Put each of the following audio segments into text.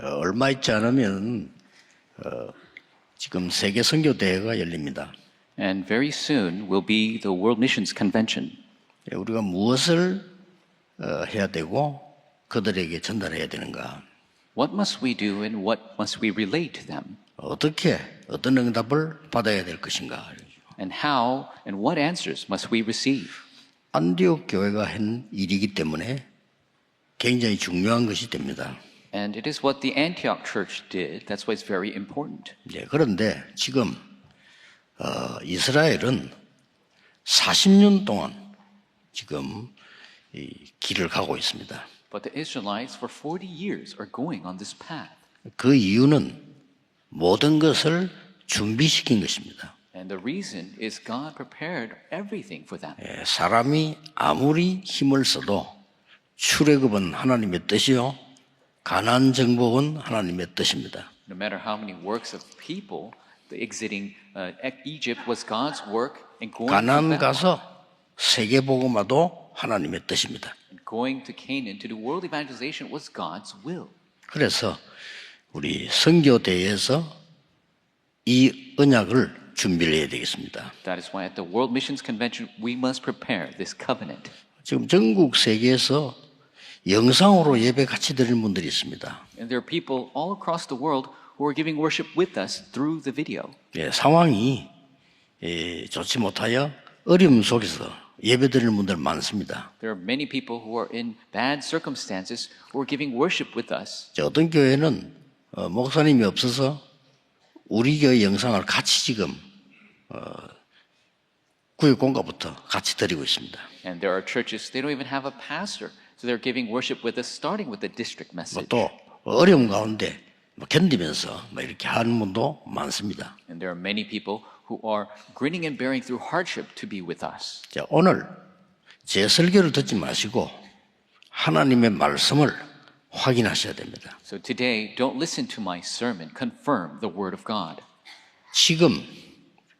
어, 얼마 있지 않으면 어, 지금 세계 선교 대회가 열립니다. And very soon will be the World Missions Convention. 예, 우리가 무엇을 어, 해야 되고 그들에게 전달해야 되는가? What must we do and what must we relate to them? 어떻게 어떤 응답을 받아야 될 것인가? And how and what answers must we receive? 안디옥 교회가 한 일이기 때문에 굉장히 중요한 것이 됩니다. And it is what the Antioch church did. That's why it's very important. 예, 그런데 지금 어, 이스라엘은 40년 동안 지금 이 길을 가고 있습니다. But the Israelites for 40 years are going on this path. 그 이유는 모든 것을 준비시킨 것입니다. And the reason is God prepared everything for them. 예, 사람이 아무리 힘을 써도 출애굽은 하나님의 뜻이요, 가난 정복은 하나님의 뜻입니다. No matter how many works of people, the exiting uh, Egypt was God's work, and going 가난 가서 세계 복음화도 하나님의 뜻입니다. going to Canaan to do world evangelization was God's will. 그래서 우리 선교대회에서 이 언약을 준비를 해야 되겠습니다. That is why at the World Missions Convention we must prepare this covenant. 지금 전국 세계에서 영상으로 예배 같이 드리는 분들이 있습니다. And there are people all across the world who are giving worship with us through the video. 예, 상황이 예, 좋지 못하여 어려움 속에서 예배 드리는 분들 많습니다. There are many people who are in bad circumstances who are giving worship with us. 저 어떤 교회는 어, 목사님이 없어서 우리 교회 영상을 같이 지금 어, 구역 공가부터 같이 드리고 있습니다. And there are churches, they don't even have a pastor. So they're giving worship with us, starting with the district 뭐 message. 또 어려움 가운데 뭐 견디면서 뭐 이렇게 하는 분도 많습니다. And there are many people who are grinning and bearing through hardship to be with us. 자, 오늘 제 설교를 듣지 마시고 하나님의 말씀을 확인하셔야 됩니다. So today, don't listen to my sermon, confirm the word of God. 지금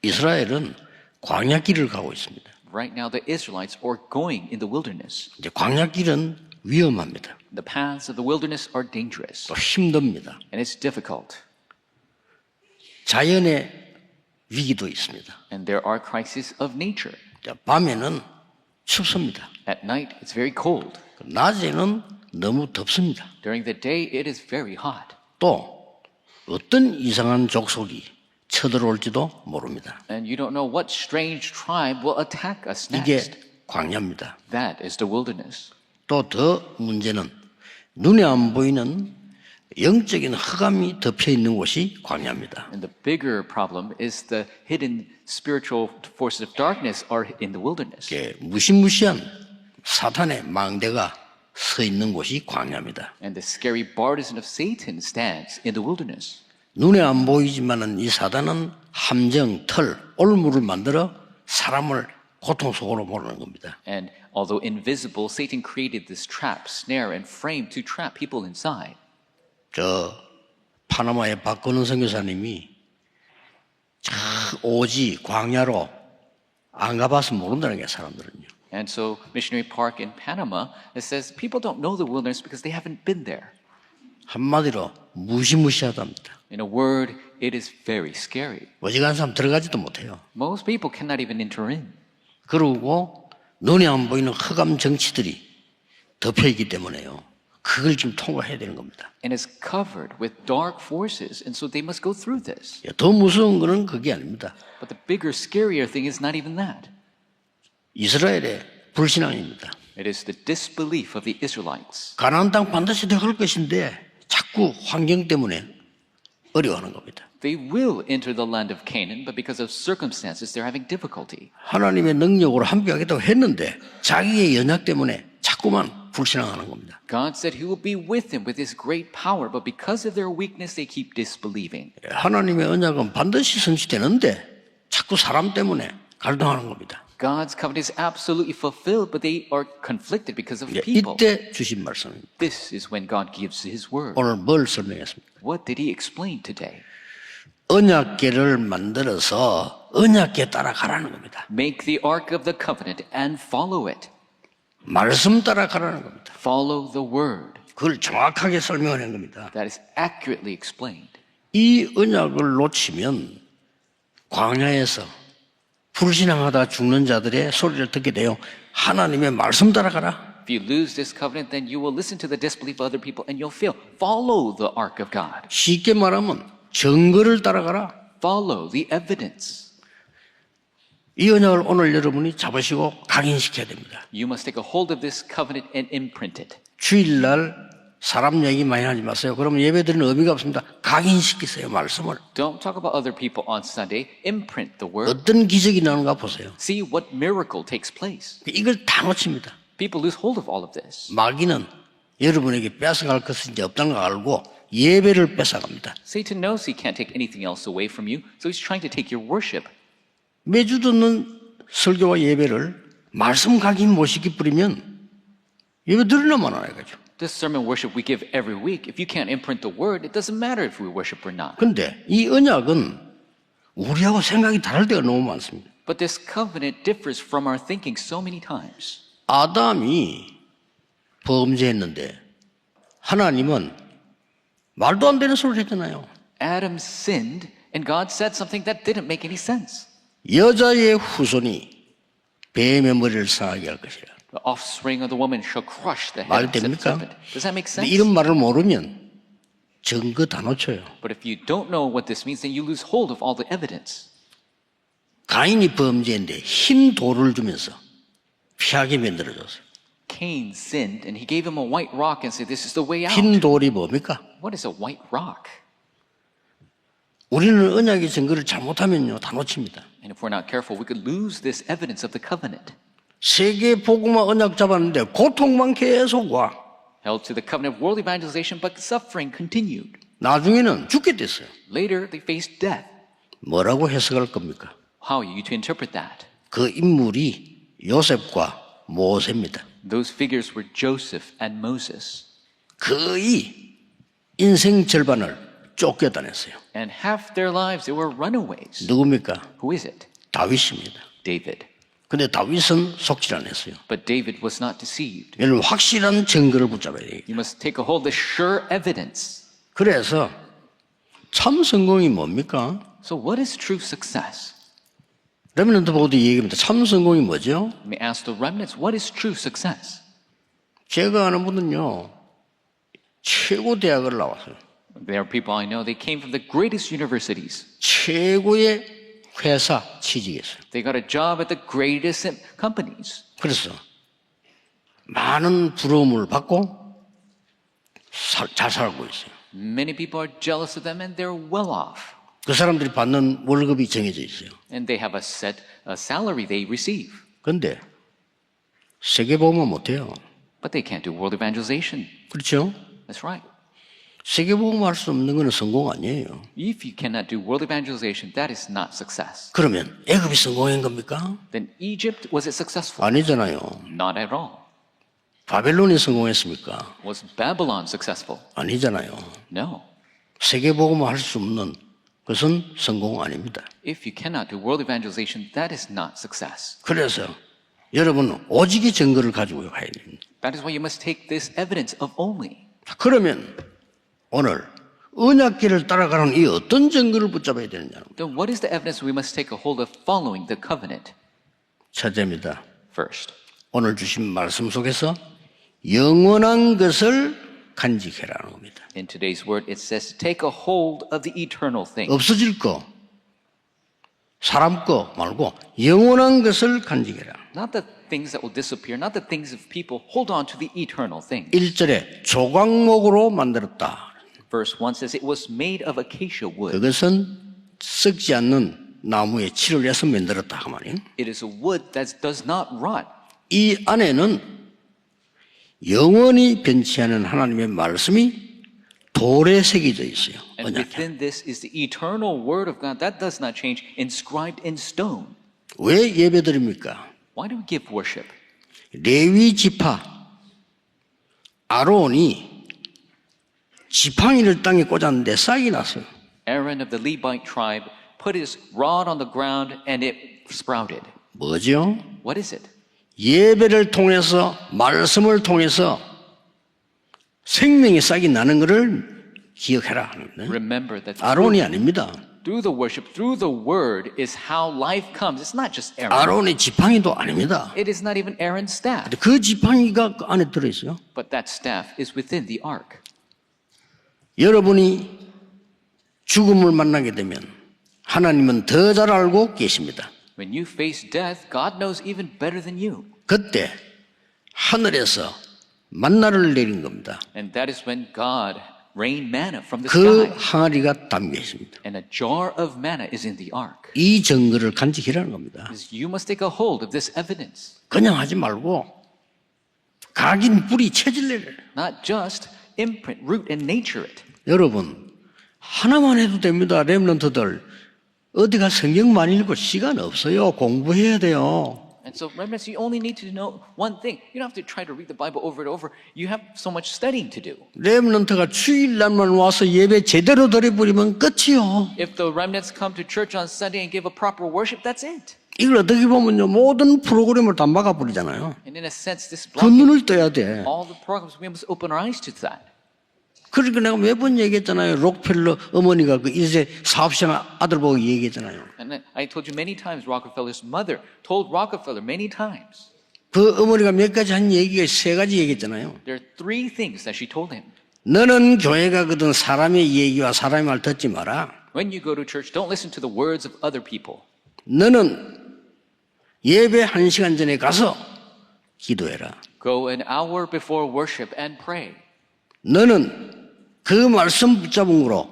이스라엘은 광야길을 가고 있습니다. Right now, the Israelites are going in the wilderness. 이제 광야길은 위험합니다. The paths of the wilderness are dangerous 또 힘듭니다. and it's difficult. 자연의 위기도 있습니다. And there are crises of nature. 자, 밤에는 춥습니다. At night, it's very cold. 낮에는 너무 덥습니다. During the day, it is very hot. 또 어떤 이상한 족속이 쳐들어올지도 모릅니다. And you don't know what strange tribe will attack us 이게 next. 광야입니다. That is the wilderness. 또 더 문제는 눈에 안 보이는 영적인 흑암이 덮여 있는 곳이 광야입니다. And the bigger problem is the hidden spiritual forces of darkness are in the wilderness. 이게 무시무시한 사탄의 망대가 서 있는 곳이 광야입니다. And the scary partisan of Satan stands in the wilderness. 눈에 안 보이지만은 이 사단은 함정, 털, 올무를 만들어 사람을 고통 속으로 몰는 겁니다. And although invisible, Satan created this trap, snare, and frame to trap people inside. 저 파나마의 박건은 선교사님이 저 오지 광야로 안 가봐서 모른다는 게 사람들은요. And so, Missionary Park in Panama, it says people don't know the wilderness because they haven't been there. 한마디로 무시무시하답니다. In a word, it is very scary. 어지간한 사람 들어가지도 못해요. Most people cannot even enter in. 그리고 눈에 안 보이는 흑암 정치들이 덮여 있기 때문에요. 그걸 지금 통과해야 되는 겁니다. And is covered with dark forces, and so they must go through this. 더 무서운 거는 그게 아닙니다. But the bigger, scarier thing is not even that. 이스라엘의 불신앙입니다. It is the disbelief of the Israelites. 가나안 땅 반드시 들어갈 것인데 자꾸 환경 때문에 어려워하는 겁니다. They will enter the land of Canaan, but because of circumstances, they're having difficulty. 하나님의 능력으로 함께하겠다고 했는데 자기의 연약 때문에 자꾸만 불신앙하는 겁니다. God said He will be with them with His great power, but because of their weakness, they keep disbelieving. 하나님의 언약은 반드시 성취되는데 자꾸 사람 때문에 갈등하는 겁니다. God's covenant is absolutely fulfilled, but they are conflicted because of 예, people. 이때 주신 말씀입니다. This is when God gives His word. 오늘 뭘 설명했습니까? What did He explain today? 언약계를 만들어서 언약계 따라가라는 겁니다. Make the ark of the covenant and follow it. 말씀 따라가라는 겁니다. Follow the word. 그걸 정확하게 설명하는 겁니다. That is accurately explained. 이 언약을 놓치면 광야에서 불신앙하다 죽는 자들의 소리를 듣게 돼요. 하나님의 말씀 따라가라. If you lose this covenant, then you will listen to the disbelief of other people and you'll fail. Follow the ark of God. 쉽게 말하면 증거를 따라가라. Follow the evidence. 이 언약을 오늘 여러분이 잡으시고 각인시켜야 됩니다. You must take a hold of this covenant and imprint it. 주일날 사람 얘기 많이 하지 마세요. 그러면 예배드리는 의미가 없습니다. 각인시키세요, 말씀을. Don't talk about other people on Sunday. Imprint the word. 어떤 기적이 나는가 보세요. See what miracle takes place. 이걸 다 놓칩니다. People lose hold of all of this. 마귀는 여러분에게 뺏어갈 것은 이제 없다는 걸 알고 예배를 뺏어갑니다. Satan knows he can't take anything else away from you, so he's trying to take your worship. 매주 듣는 설교와 예배를 말씀 각인 못 시키 뿌리면 예배 들으나 마나 이거죠. This sermon worship we give every week, if you can't imprint the word, it doesn't matter if we worship or not. 근데 이 언약은 우리하고 생각이 다를 때가 너무 많습니다. But this covenant differs from our thinking so many times. 아담이 범죄했는데 하나님은 말도 안 되는 소리를 했잖아요. Adam sinned, and God said something that didn't make any sense. 여자의 후손이 뱀의 머리를 상하게 할 것이라. The offspring of the woman shall crush the 말 head of the 됩니까? serpent. Does that make 근데 sense? 이런 말을 모르면 증거 다 놓쳐요. But if you don't know what this means, then you lose hold of all the evidence. 가인이 범죄인데 흰 돌을 주면서 피하게 만들어줬어요. Cain sinned, and he gave him a white rock and said, This is the way out. 흰 돌이 뭡니까? What is a white rock? 우리는 언약의 증거를 잘못하면요 다 놓칩니다. And if we're not careful, we could lose this evidence of the covenant. 세계 복음화 언약 잡았는데 고통만 계속 와. Held to the covenant of world evangelization, but suffering continued. 나중에는 죽게 됐어요. Later, they faced death. 뭐라고 해석할 겁니까? How are you to interpret that? 그 인물이 요셉과 모세입니다. Those figures were Joseph and Moses. 거의 인생 절반을 쫓겨다녔어요. And half their lives, they were runaways. 누굽니까? Who is it? 다윗입니다. David. 근데 다윗은 속질 안 했어요. But David was not deceived. 여러분 확실한 증거를 붙잡아야 돼요. You must take a hold of sure evidence. 그래서 참 성공이 뭡니까? So, what is true success? 레미넌트 보드 얘기합니다. 참 성공이 뭐죠? Let me ask the remnants, what is true success? 제가 아는 분은요, 최고 대학을 나왔어요. There are people I know, they came from the greatest universities. 최고의 회사 취직했어요. They got a job at the greatest companies. 그래서 많은 부러움을 받고 살- 잘 살고 있어요. Many people are jealous of them and they're well off. 그 사람들이 받는 월급이 정해져 있어요. And they have a set a salary they receive. 근데 세계 보험은 못 해요. But they can't do world evangelization. 그렇죠? That's right. 세계보험 할수 없는 거는 성공 아니에요. If you cannot do world evangelization, that is not success. 그러면 애굽이 성공한 겁니까? Then Egypt, was it successful? 아니잖아요. Not at all. 바벨론이 성공했습니까? Was Babylon successful? 아니잖아요. No. 세계보험을 할수 없는 것은 성공 아닙니다. If you cannot do world evangelization, that is not success. 그래서 여러분 오직의 증거를 가지고 가야 됩니다. That is why you must take this evidence of only. 그러면 오늘 언약계를 따라가는 이 어떤 증거를 붙잡아야 되느냐? Then what is the evidence we must take a hold of following the covenant? 첫째입니다. First, 오늘 주신 말씀 속에서 영원한 것을 간직해라는 겁니다. in today's word, it says, take a hold of the eternal thing. 없어질 거, 사람 거 말고 영원한 것을 간직해라. Not the things that will disappear, not the things of people. Hold on to the eternal thing. 1절에 조각목으로 만들었다. Verse 1 says, it was made of acacia wood. 그것은 썩지 않는 나무의 칠을 내서 만들었다. 그 말이에요. It is a wood that does not rot. 이 안에는 영원히 변치 않은 하나님의 말씀이 돌에 새겨져 있어요. And within this is the eternal word of God that does not change, inscribed in stone. 왜 예배드립니까? Why do we give worship? 레위 지파 아론이 지팡이를 땅에 꽂았는데 싹이 났어요. Aaron of the Levite tribe put his rod on the ground and it sprouted. 뭐죠? What is it? 예배를 통해서 말씀을 통해서 생명의 싹이 나는 것을 기억해라 하는데 아론이 아닙니다. through the worship, through the word, is how life comes. It's not just Aaron. 아론의 지팡이도 아닙니다. It is not even Aaron's staff, 그 지팡이가 그 안에 들어 있어요. but that staff is within the ark. 여러분이 죽음을 만나게 되면 하나님은 더 잘 알고 계십니다. When you face death, God knows even better than you. 그때 하늘에서 만나를 내린 겁니다. And that is when God rained manna from the 그 sky. 항아리가 담겨 있습니다. And a jar of manna is in the ark. 이 증거를 간직이라는 겁니다. You must take a hold of this evidence. 그냥 하지 말고 각인 뿌리 체질내를 Not just imprint, root, and nature it. 여러분 하나만 해도 됩니다. 렘런트들 어디가 성경만 읽고 시간 없어요. 공부해야 돼요. And so, remembrance, you only need to know one thing. You don't have to try to read the Bible over and over. You have so much studying to do. 렘런트가 주일날만 와서 예배 제대로 드려버리면 끝이요. If the remnants come to church on Sunday and give a proper worship, that's it. 이걸 어떻게 보면요 모든 프로그램을 다 막아버리잖아요. 그 눈을 떠야 돼. 그러니까 내가 매번 얘기했잖아요. 록펠러 어머니가 그 이제 사업시장 아들 보고 얘기했잖아요. And I- I told you many times, Rockefeller's mother told Rockefeller many times. 그 어머니가 몇 가지 한 얘기가 세 가지 얘기했잖아요. There are three things that she told him. 너는 교회 가거든 사람의 얘기와 사람의 말 듣지 마라. When you go to church, don't listen to the words of other people. 너는 예배 한 시간 전에 가서 기도해라. Go an hour before worship and pray. 너는 그 말씀 붙잡은 거로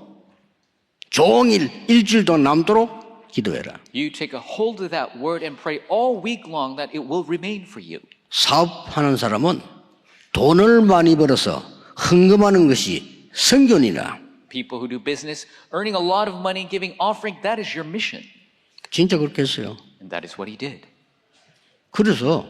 종일 일주일 동안 남도록 기도해라. You take a hold of that word and pray all week long that it will remain for you. 사업하는 사람은 돈을 많이 벌어서 헌금하는 것이 성견이나 People who do business, earning a lot of money, giving offering, that is your mission. 진짜 그렇게 했어요. And that is what he did. 그래서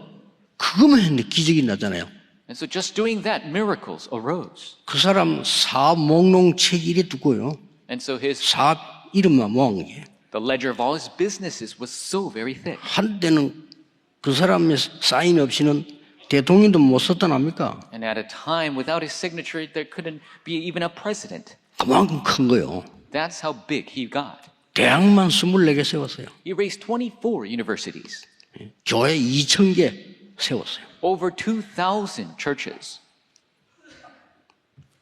그것만 했는데 기적이 나잖아요. And so just doing that, miracles arose. 그 사람 사업 목록 책이 이래 두고요. And so his 사업 이름만 모은 게. the ledger of all his businesses was so very thick. 한때는 그 사람의 사인 없이는 대통령도 못 썼단 합니까? And at a time without his signature, there couldn't be even a president. 그만큼 큰 거요. That's how big he got. 대학만 24개 세웠어요. He raised 24 universities, 교회 2,000개 세웠어요. over 2,000 churches.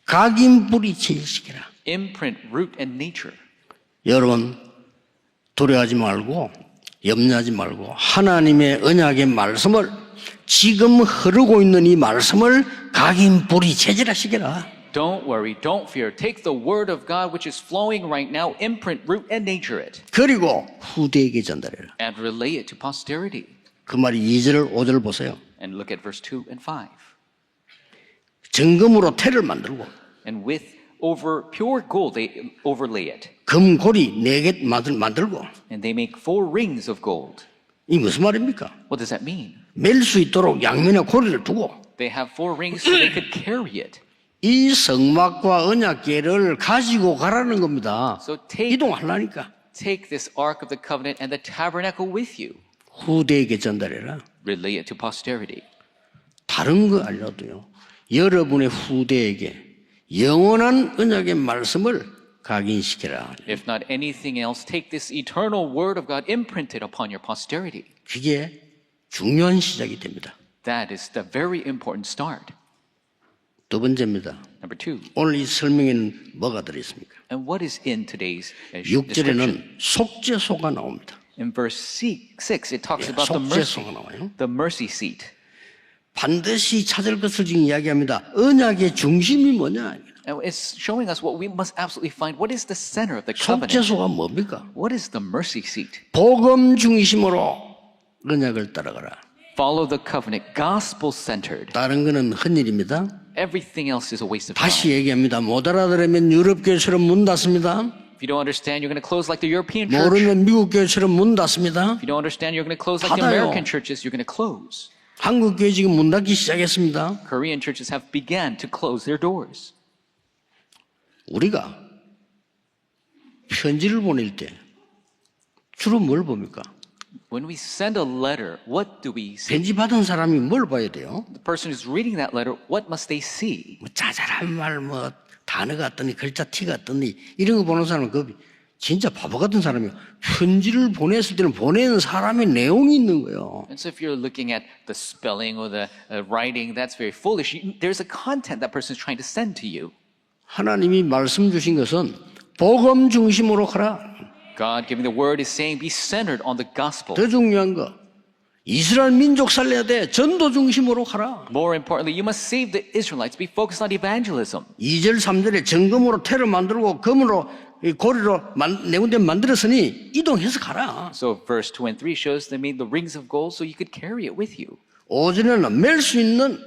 각인 뿌리 체질시켜라. Imprint, root, and nature. 여러분 두려워하지 말고 염려하지 말고 하나님의 언약의 말씀을 지금 흐르고 있는 이 말씀을 각인 뿌리 체질화시켜라. Don't worry, don't fear. Take the word of God which is flowing right now, imprint, root, and nature it, 그리고 후대에게 전달해라. and relay it to posterity. 그 말이 2절 5절 보세요. And look at verse 2 and 5. 정금으로 태를 만들고 And with over pure gold they overlay it. 금고리 4개 만들, 만들고 And they make four rings of gold. 이 무슨 말입니까? What does that mean? 멜 수 있도록 양면에 고리를 두고 They have four rings so they could carry it. 이 성막과 언약계를 가지고 가라는 겁니다. So take 이동하려니까 take this ark of the covenant and the tabernacle with you. 후대에게 전달해라. Relay it to posterity. 다른 거 알려도요. 여러분의 후대에게 영원한 언약의 말씀을 각인시켜라. If not anything else, take this eternal word of God imprinted upon your posterity. 그게 중요한 시작이 됩니다. That is the very important start. 두 번째입니다. 오늘 이 설명에는 뭐가 들어있습니까? And what is in today's uh, description? 6절에는 속죄소가 나옵니다. In verse 6, it talks 예, about the mercy, 나와요. the mercy seat. 반드시 찾을 것을 지금 이야기합니다. 언약의 중심이 뭐냐? And it's showing us what we must absolutely find. What is the center of the covenant? 속죄소가 뭡니까? What is the mercy seat? 복음 중심으로 언약을 따라가라. Follow the covenant, gospel centered. 다른 거는 헛일입니다. Everything else is a waste of 다시 time. 얘기합니다. 못 알아들으면 유럽 교회처럼 문 닫습니다. If you don't understand, you're going to close like the European church. 모르면 미국 교회처럼 문 닫습니다. If you don't understand, you're going to close like the 닫아요. American churches. You're going to close. 한국 교회 지금 문 닫기 시작했습니다. Korean churches have began to close their doors. 우리가 편지를 보낼 때 주로 뭘 봅니까? When we send a letter, what do we see? 편지 받은 사람이 뭘 봐야 돼요? The person who's reading that letter, what must they see? 뭐 자잘한 말, 뭐 단어가 어떠니 글자 티가 어떠니 이런 거 보는 사람은 그 진짜 바보 같은 사람이에요. 편지를 보냈을 때는 보내는 사람의 내용이 있는 거예요. And so if you're looking at the spelling or the uh, writing, that's very foolish. You, there's a content that person is trying to send to you. 하나님이 말씀 주신 것은 복음 중심으로 가라. God giving the word is saying be centered on the gospel. 더 중요한 거 이스라엘 민족 살려야 돼. 전도 중심으로 가라. More importantly, you must save the Israelites. Be focused on evangelism. 2절 3절에 정금으로 테러 만들고 금으로 이 고리로 만, 내군대 만들었으니 이동해서 가라. So verse 2 and 3 shows they made the rings of gold so you could carry it with you. 오전에는 멜 수 있는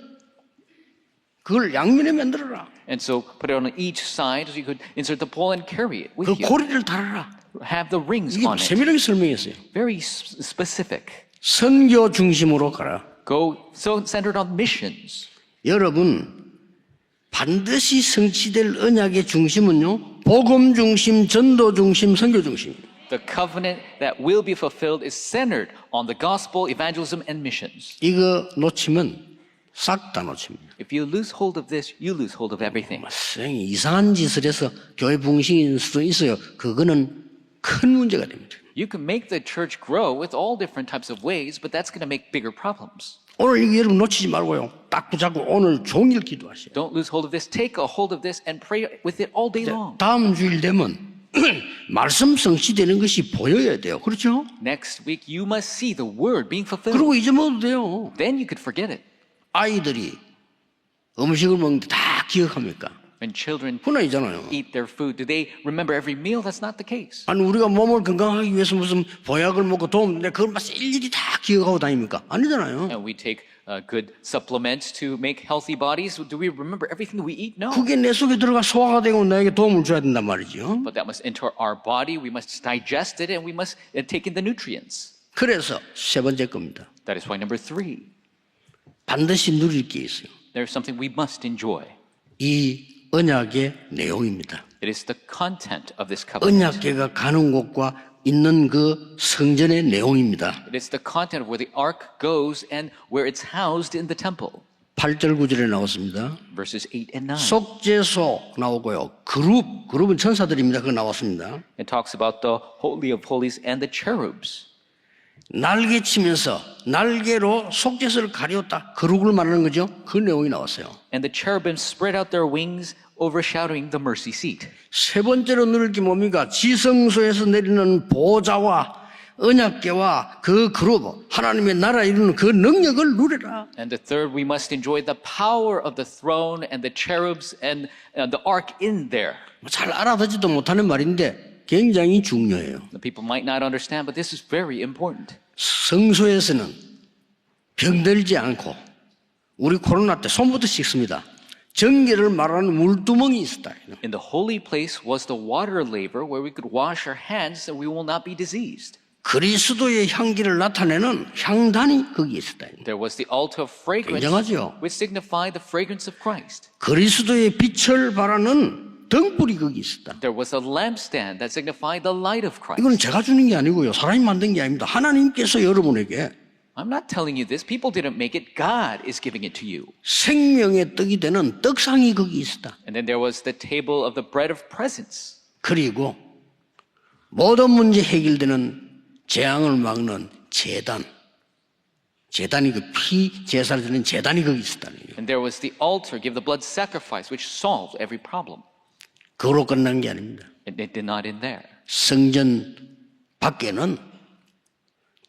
그걸 양면에 만들어라. And so put it on each side so you could insert the pole and carry it 그 with you. 고리를 달아라. Have the rings 이게 on it. 세밀하게 설명했어요. Very s- specific. 선교 중심으로 가라. Go so centered on missions. 여러분 반드시 성취될 언약의 중심은요. 복음 중심, 전도 중심, 선교 중심. The covenant that will be fulfilled is centered on the gospel, evangelism, and missions. 이거 놓치면 싹 다 놓칩니다. If you lose hold of this, you lose hold of everything. 쌩 이상한 짓을 해서 교회 붕신일 수도 있어요. 그거는 큰 문제가 됩니다. You can make the church grow with all different types of ways, but that's going to make bigger problems. 오늘 이거 여러분 놓치지 말고요. 딱 붙잡고 오늘 종일 기도하세요. Don't lose hold of this. Take a hold of this and pray with it all day long. 다음 주일 되면 말씀 성취되는 것이 보여야 돼요. 그렇죠? Next week, you must see the word being fulfilled. 그리고 잊어먹어도 돼요. Then you could forget it. 아이들이 음식을 먹는데 다 기억합니까? When children 그건 아니잖아요. eat their food, do they remember every meal? That's not the case. 아니 우리가 몸을 건강하기 위해서 무슨 보약을 먹고 도움 내 그걸 막 일일이 다 기억하고 다닙니까? 아니잖아요. And we take uh, good supplements to make healthy bodies. Do we remember everything that we eat? No. 그게 내 속에 들어가 소화가 되고 나에게 도움을 줘야 된단 말이죠. But that must enter our body. We must digest it and we must uh, take in the nutrients. 그래서 세 번째 겁니다. That is why number three, 반드시 누릴 게 있어요. there's something we must enjoy. 이 언약의 내용입니다. It is the content of this covenant. 언약계가 가는 곳과 있는 그 성전의 내용입니다. It is the content of where the ark goes and where it's housed in the temple. 8절 9절에 나왔습니다. Verses 8 and 9. 속죄소 나오고요. 그룹, 그룹은 천사들입니다. 그거 나왔습니다. It talks about the Holy of Holies and the cherubs. 날개 치면서 날개로 속죄소를 가리웠다. 그룹을 말하는 거죠. 그 내용이 나왔어요. And the cherubim spread out their wings, overshadowing the mercy seat. 세 번째로 누릴 게 뭡니까? 지성소에서 내리는 보좌와 언약계와 그 그룹, 하나님의 나라 이루는 그 능력을 누려라. And the third, we must enjoy the power of the throne and the cherubs and uh, the ark in there. 잘 알아듣지도 못하는 말인데 굉장히 중요해요. The people might not understand, but this is very important. 성소에서는 병들지 않고 우리 코로나 때 손부터 씻습니다. 정결을 말하는 물두멍이 있었다. In the holy place was the water laver where we could wash our hands and we will not be diseased. 그리스도의 향기를 나타내는 향단이 거기 있었다. There was the altar of fragrance, 굉장하죠. which signified the fragrance of Christ. 그리스도의 빛을 발하는 등불이 거기 있었다. There was a lampstand that signified the light of Christ. 이건 제가 주는 게 아니고요. 사람이 만든 게 아닙니다. 하나님께서 여러분에게 I'm not telling you this. People didn't make it. God is giving it to you. 생명의 떡이 되는 떡상이 거기 있었다. And then there was the table of the bread of presence. 그리고 모든 문제 해결되는 재앙을 막는 재단. 재단이 그피 제사를 드리는 재단이 거기 있었다는 거예요. And there was the altar, give the blood sacrifice, which solved every problem. 그로 끝난 게 아닙니다. It did not end there. 성전 밖에는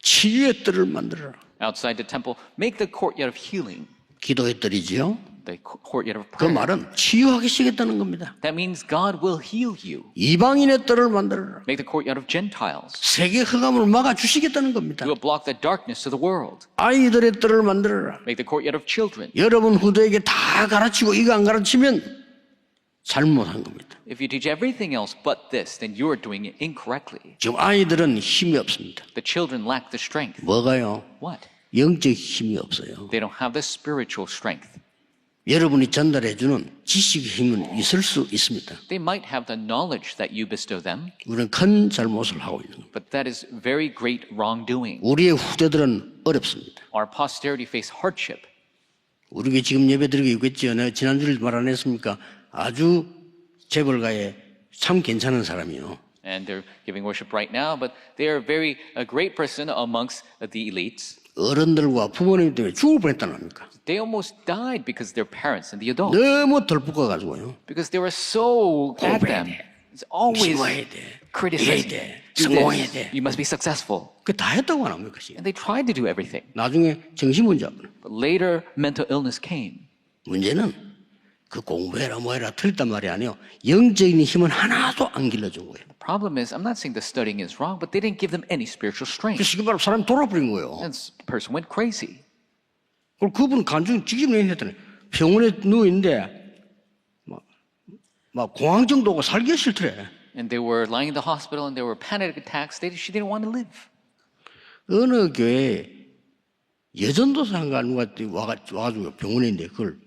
치유의 뜰을 만들어라. Outside the temple, make the courtyard of healing, 기도의 뜰이지요. the co- courtyard of 그 prayer. 말은 치유하기 시겠다는 겁니다. That means God will heal you. 이방인의 뜰을 만들어라. Make the courtyard of Gentiles. 세계 흑암을 막아 주시겠다는 겁니다. You will block the darkness to the world. 아이들의 뜰을 만들어라. Make the courtyard of children. 여러분 후대에게 다 가르치고 이거 안 가르치면 잘못한 겁니다. If you teach everything else but this, then you are doing it incorrectly. 지금 아이들은 힘이 없습니다. The children lack the strength. 뭐가요? What? 영적 힘이 없어요. They don't have the spiritual strength. 여러분이 전달해주는 지식의 힘은 있을 수 있습니다. They might have the knowledge that you bestow them, 우리는 큰 잘못을 하고 있는 겁니다. but that is very great wrongdoing. 우리의 후대들은 어렵습니다. Our posterity face hardship. 우리 교회 지금 예배 드리고 있겠지요. 내가 지난주에 말안 했습니까? 아주 재벌가에 참 괜찮은 사람이요. And they're giving worship right now, but they are very a great person amongst the elites. 어른들과 부모님 때문에 죽을 뻔했다는 겁니까? They almost died because their parents and the adults, 너무 덜붙어가지고요. because they were so at them. It's always. Do 성공해야. 돼. You must be successful. 그다 했다고 안 합니까? And they tried to do everything. 나중에 정신 문제 안 But later, mental illness came. 문제는 그 공부해라 뭐해라 틀렸단 말이 아니에요. 영적인 힘은 하나도 안 길러준 거예요. Problem is, I'm not saying the studying is wrong, but they didn't give them any spiritual 그 strength. 쉽게 말하면 사람이 돌아버린 거예요. And this person went crazy. 그리고 그분 간증 직접 얘기했더니 병원에 누워 있는데 막, 막 공황증도 오고 살기가 싫더래. And they were lying in the hospital and there were panic attacks. They, she didn't want to live. 어느 교회 여전도 상관과 와가지고 병원에 있는데 그걸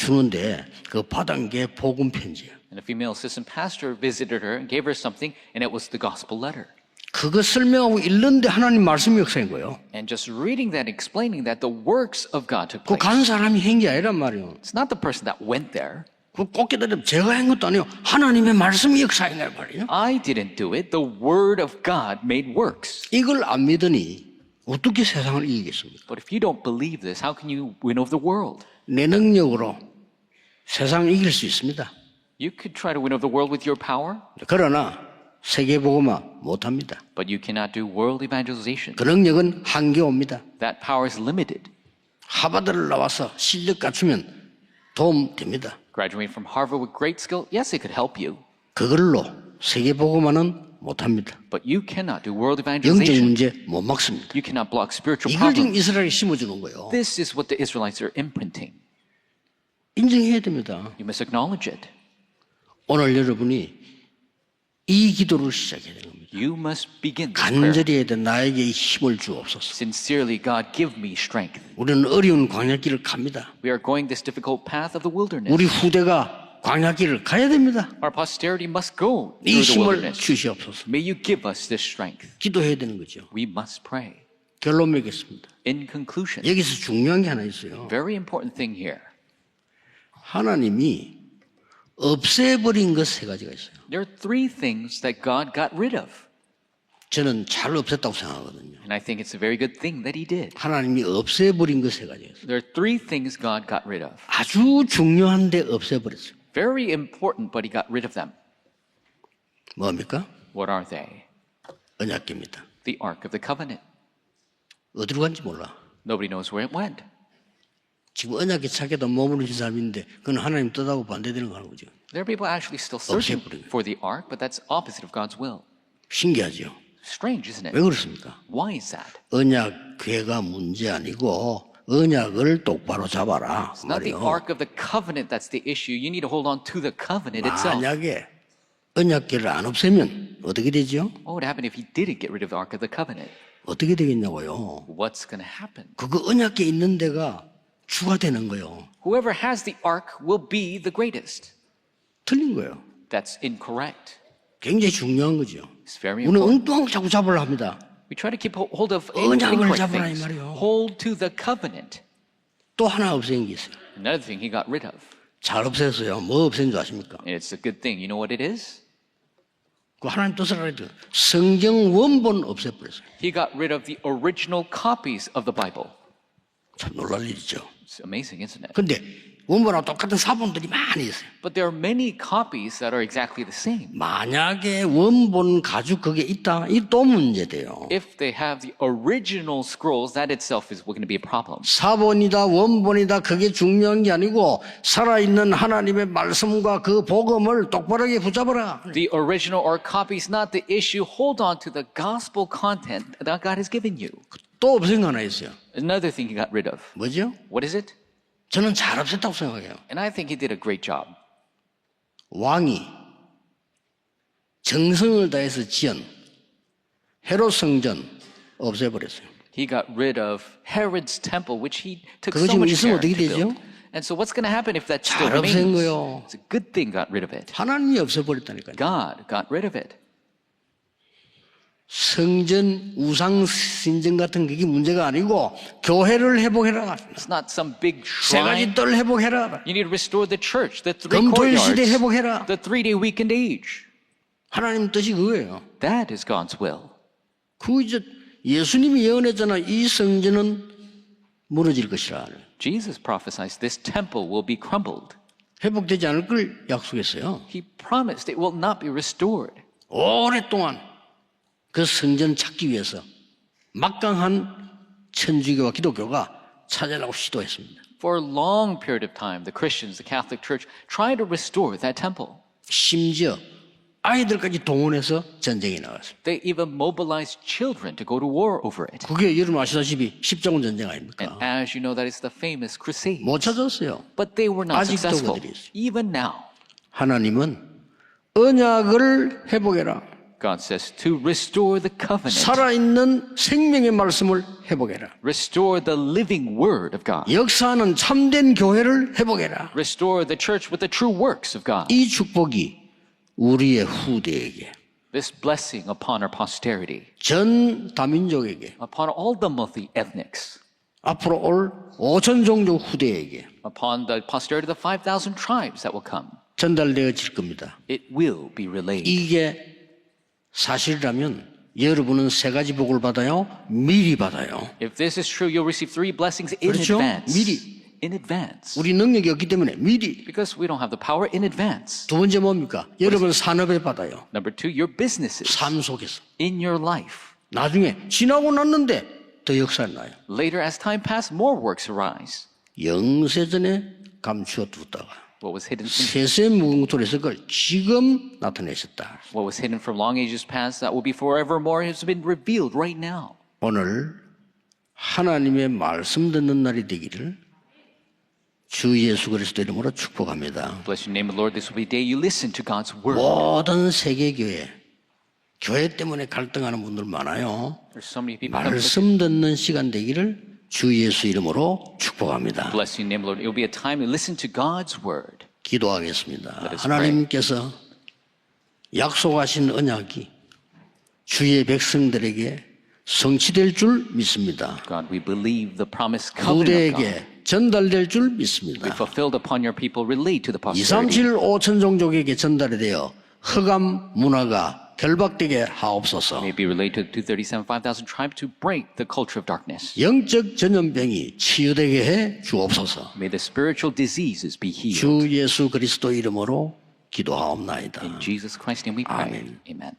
주는데 그 받은 게 복음 편지예요. And a female assistant pastor visited her and gave her something, and it was the gospel letter. 그거 설명하고 읽는데 하나님 말씀이 역사인 거예요. And just reading that, explaining that, the works of God took 그 place. 간 사람이 한게 아니란 말이에요. It's not the person that went there. 그꼭 깨달으면 제가 한 것도 아니에요. 하나님의 말씀이 역사인 말이에요. I didn't do it. The word of God made works. 이걸 안 믿으니 어떻게 세상을 이기겠습니까? But if you don't believe this, how can you win over the world? 내 능력으로 세상을 이길 수 있습니다. You could try to win over the world with your power, 그러나 세계 복음화 못 합니다. but you cannot do world evangelization. 그 능력은 한계 옵니다. That power is limited. 하버드를 나와서 실력 갖추면 도움 됩니다. Graduating from Harvard with great skill, yes, it could help you, 그걸로 세계 복음화는 못 합니다. but you cannot do world 영적 evangelization. 문제 못 막습니다. You cannot block spiritual 이걸 지금 problems. 이스라엘이 심어주는 거예요. This is what the Israelites are imprinting. 인정해야 됩니다. You must acknowledge it. 오늘 여러분이 이 기도를 시작해야 되는 겁니다. You must begin this prayer. 간절히 해야 돼. 나에게 이 힘을 주옵소서. Sincerely, God, give me strength. 우리는 어려운 광야길을 갑니다. We are going this difficult path of the wilderness. 우리 후대가 광야길을 가야 됩니다. Our posterity must go 이 through the 힘을 wilderness. 주시옵소서. May you give us this strength. 기도해야 되는 거죠. We must pray. 결론 맺겠습니다. In conclusion, 여기서 중요한 게 하나 있어요. very important thing here. 하나님이 없애버린 것 세 가지가 있어요. There are three things that God got rid of. 저는 잘 없앴다고 생각하거든요. And I think it's a very good thing that He did. 하나님이 없애버린 것 세 가지가 있어요. There are three things God got rid of. 아주 중요한데 없애버렸어요. Very important, but He got rid of them. 뭡니까? What are they? 언약계입니다. The Ark of the Covenant. 어디로 간지 몰라. Nobody knows where it went. 지금 언약계 찾게도 머무르는 사람인데 그건 하나님 뜻하고 반대되는 거 하는 거죠. There are people actually still searching for the Ark, but that's opposite of God's will. 신기하죠. Strange, isn't it? 왜 그렇습니까? Why is that? 언약궤가 문제 아니고 언약을 똑바로 잡아라 It's not the. Ark of the Covenant that's the issue. You need to hold on to the covenant itself. 만약에 언약궤를 안 없애면 어떻게 되죠? What would happen if he didn't get rid of the Ark of the Covenant? 어떻게 되겠냐고요? What's going to happen? 그거 언약궤 있는 데가 주가 되는 거요. Whoever has the Ark will be the greatest. 틀린 거예요. That's incorrect. 굉장히 중요한 거죠. It's very 우리는 important. 엉뚱한 거 자꾸 잡으려 합니다. We try to keep ho- hold of 언약을 incorrect 잡으라, 이 things. 말이요. Hold to the covenant. 또 하나 없앤 게 있어요. Another thing he got rid of. 잘 없앴어요. 뭐 없앤 줄 아십니까? And it's a good thing. You know what it is? 그 하나님 뜻을 알아야 성경 원본 없애버렸어요. He got rid of the original copies of the Bible. 참 놀랄 일이죠. It's amazing, isn't it? 근데 원본하고 똑같은 사본들이 많이 있어요. But there are many copies that are exactly the same. 만약에 원본 가죽 그게 있다, 이 또 문제돼요. If they have the original scrolls, that itself is going to be a problem. 사본이다, 원본이다, 그게 중요한 게 아니고 살아있는 하나님의 말씀과 그 복음을 똑바르게 붙잡아라. The original or copy is not the issue. Hold on to the gospel content that God has given you. 또 없앤 거 하나 있어요. Another thing he got rid of. 뭐죠? What is it? 저는 잘 없앴다고 생각해요. And I think he did a great job. 왕이 정성을 다해서 지은 헤롯 성전 없애버렸어요. He got rid of Herod's temple, which he took 그거 so 지금 much 있으면 care 어떻게 to 되죠? build. And so what's going to happen if that still 잘 없앤 remains? 거요. It's a good thing got rid of it. 하나님이 없애버렸다니까요. God got rid of it. 성전 우상 신전 같은 그게 문제가 아니고 교회를 회복해라. It's not some big 세 가지 shrine. 뜰 회복해라. You need to restore the church, the three 금토일 시대 courtyards, 회복해라. the three-day weekend age. 하나님 뜻이 그거예요. That is God's will. 그 이제 예수님이 예언했잖아. 이 성전은 무너질 것이라. Jesus prophesies this temple will be crumbled. 회복되지 않을 걸 약속했어요. He promised it will not be restored. 오랫동안 그 성전 찾기 위해서 막강한 천주교와 기독교가 찾으려고 시도했습니다. For a long period of time, the Christians, the Catholic Church, tried to restore that temple. 심지어 아이들까지 동원해서 전쟁에 나갔습니다. They even mobilized children to go to war over it. 그게 여러분 아시다시피 십자군 전쟁 And 아닙니까? as you know, that is the famous crusade. 못 찾았어요. But they were not successful. Even now, 하나님은 언약을 회복해라. God says to restore the covenant, 살아있는 생명의 말씀을 회복해라. restore the living word of God, 역사하는 참된 교회를 회복해라. restore the church with the true works of God. 이 축복이 우리의 후대에게, This blessing upon our posterity, 전 다민족에게, upon all the multi ethnics, 앞으로 올 오천 종족 후대에게 upon the posterity of the 5,000 tribes that will come. 전달되어질 겁니다. It will be relayed. 이게 사실이라면 여러분은 세 가지 복을 받아요. 미리 받아요. If this is true, you'll receive three blessings in 그렇죠? advance. 미리. In advance. 우리 능력이 없기 때문에 미리. Because we don't have the power in advance. 두 번째 뭡니까? 여러분 산업에 받아요. Number two, your businesses 삶 속에서. in your life. 나중에 지나고 났는데 더 역사를 나요. Later, as time passes, more works arise. 영세전에 감추어 두다가 What was hidden from 세세 무궁토에서 그걸 지금 나타내셨다. what was hidden from long ages past that will be forevermore has been revealed right now. 오늘 하나님의 말씀 듣는 날이 되기를 주 예수 그리스도 이름으로 축복합니다. Bless your name, Lord. This will be the day you listen to God's word. 모든 세계 교회 교회 때문에 갈등하는 분들 많아요. There's so many people. 말씀 듣는 시간 되기를 주 예수 이름으로 축복합니다. Bless your name, Lord. It will be a time to listen to God's word. 기도하겠습니다. 하나님께서 약속하신 언약이 주의 백성들에게 성취될 줄 믿습니다. God, we believe the promised covenant of God. 전달될 줄 믿습니다. be fulfilled upon your people, relate to the posterity. 237 5천 종족에게 전달이 되어 흑암 문화가 결박되게 하옵소서. May be related to 237, 5,000 tribes to break the culture of darkness. 영적 전염병이 치유되게 해 주옵소서. May the spiritual diseases be healed. 주 예수 그리스도 이름으로 기도하옵나이다. In Jesus Christ's name we pray. Amen. Amen.